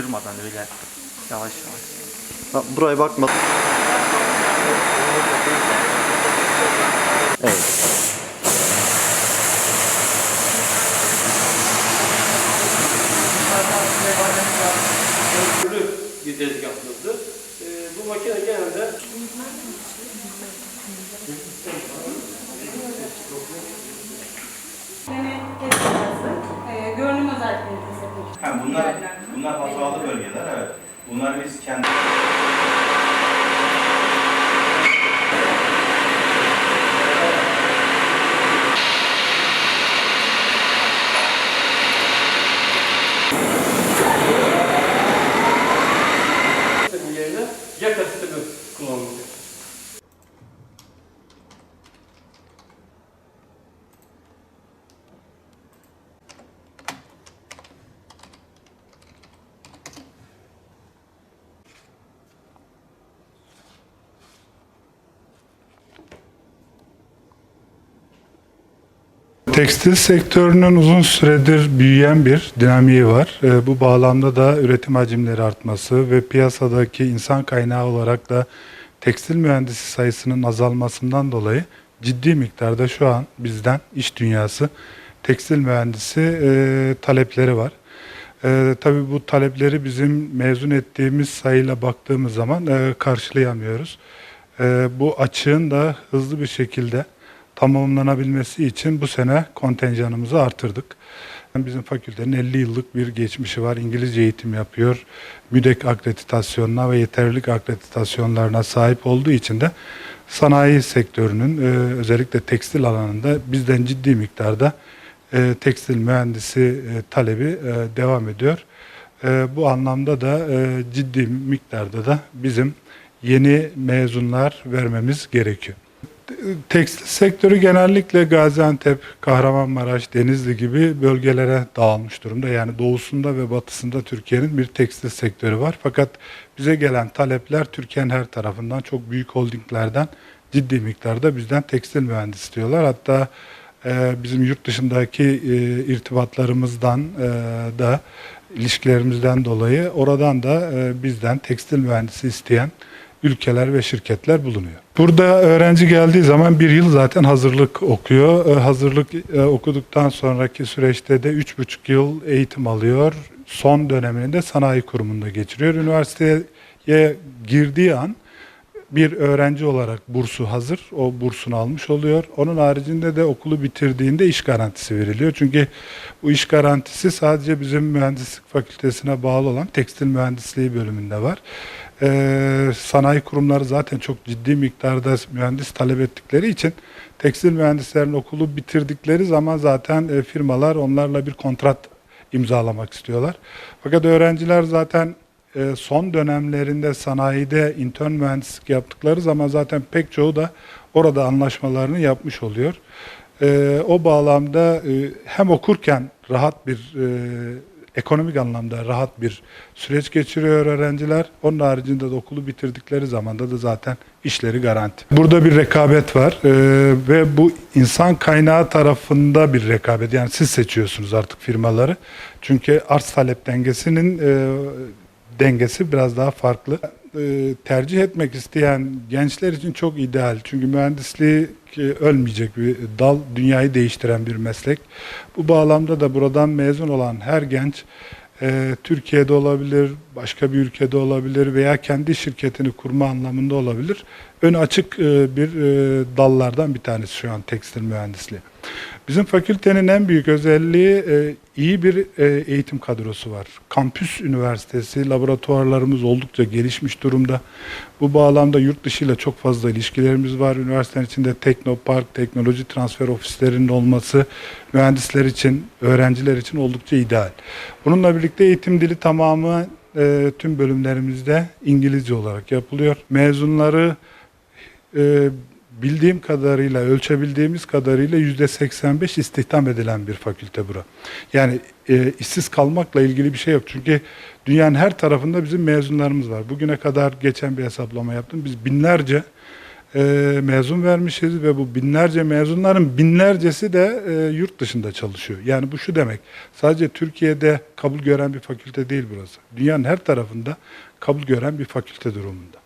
kırmadan öyle yavaş yavaş. Ha, buraya bakma. Evet. Bir tezgahımızdı. Ee, bu makine genelde Ha, bunlar bunlar hatalı bölgeler evet. Bunlar biz kendi yerine yaka sistemi kullanılıyor. Tekstil sektörünün uzun süredir büyüyen bir dinamiği var. Ee, Bu bağlamda da üretim hacimleri artması ve piyasadaki insan kaynağı olarak da tekstil mühendisi sayısının azalmasından dolayı ciddi miktarda şu an bizden iş dünyası tekstil mühendisi e, talepleri var. E, tabii bu talepleri bizim mezun ettiğimiz sayıyla baktığımız zaman e, karşılayamıyoruz. E, bu açığın da hızlı bir şekilde tamamlanabilmesi için bu sene kontenjanımızı artırdık. Bizim fakültenin 50 yıllık bir geçmişi var. İngilizce eğitim yapıyor. MÜDEK akreditasyonuna ve yeterlilik akreditasyonlarına sahip olduğu için de sanayi sektörünün e, özellikle tekstil alanında bizden ciddi miktarda e, tekstil mühendisi e, talebi devam ediyor. Bu anlamda da ciddi miktarda da bizim yeni mezunlar vermemiz gerekiyor. Tekstil sektörü genellikle Gaziantep, Kahramanmaraş, Denizli gibi bölgelere dağılmış durumda. Yani doğusunda ve batısında Türkiye'nin bir tekstil sektörü var. Fakat bize gelen talepler Türkiye'nin her tarafından çok büyük holdinglerden ciddi miktarda bizden tekstil mühendisi istiyorlar. Hatta e, bizim yurt dışındaki e, irtibatlarımızdan e, da ilişkilerimizden dolayı oradan da e, bizden tekstil mühendisi isteyen ülkeler ve şirketler bulunuyor. Burada öğrenci geldiği zaman bir yıl zaten hazırlık okuyor. Ee, Hazırlık e, okuduktan sonraki süreçte de üç buçuk yıl eğitim alıyor. Son dönemini de sanayi kurumunda geçiriyor. Üniversiteye girdiği an bir öğrenci olarak bursu hazır. O bursunu almış oluyor. Onun haricinde de okulu bitirdiğinde iş garantisi veriliyor. Çünkü bu iş garantisi sadece bizim mühendislik fakültesine bağlı olan tekstil mühendisliği bölümünde var. Ee, sanayi kurumları zaten çok ciddi miktarda mühendis talep ettikleri için tekstil mühendislerin okulu bitirdikleri zaman zaten e, firmalar onlarla bir kontrat imzalamak istiyorlar. Fakat öğrenciler zaten e, son dönemlerinde sanayide intern mühendislik yaptıkları zaman zaten pek çoğu da orada anlaşmalarını yapmış oluyor. E, o bağlamda e, hem okurken rahat bir e, ekonomik anlamda rahat bir süreç geçiriyor öğrenciler. Onun haricinde de okulu bitirdikleri zamanda da zaten işleri garanti. Burada bir rekabet var e, ve bu insan kaynağı tarafında bir rekabet. Yani siz seçiyorsunuz artık firmaları. Çünkü arz talep dengesinin e, dengesi biraz daha farklı. E, tercih etmek isteyen gençler için çok ideal. Çünkü mühendisliği e, ölmeyecek bir dal, dünyayı değiştiren bir meslek. Bu bağlamda da buradan mezun olan her genç e, Türkiye'de olabilir, başka bir ülkede olabilir veya kendi şirketini kurma anlamında olabilir. Ön açık e, bir dallardan bir tanesi şu an tekstil mühendisliği. Bizim fakültenin en büyük özelliği e, iyi bir e, eğitim kadrosu var. Kampüs üniversitesi, laboratuvarlarımız oldukça gelişmiş durumda. Bu bağlamda yurt dışı ile çok fazla ilişkilerimiz var. Üniversitenin içinde teknopark, teknoloji transfer ofislerinin olması mühendisler için, öğrenciler için oldukça ideal. Bununla birlikte eğitim dili tamamı e, tüm bölümlerimizde İngilizce olarak yapılıyor. Mezunları e, bildiğim kadarıyla, ölçebildiğimiz kadarıyla yüzde 85 istihdam edilen bir fakülte bura. Yani e, işsiz kalmakla ilgili bir şey yok. Çünkü dünyanın her tarafında bizim mezunlarımız var. Bugüne kadar geçen bir hesaplama yaptım. Biz binlerce e, mezun vermişiz ve bu binlerce mezunların binlercesi de e, yurt dışında çalışıyor. Yani bu şu demek, sadece Türkiye'de kabul gören bir fakülte değil burası. Dünyanın her tarafında kabul gören bir fakülte durumunda.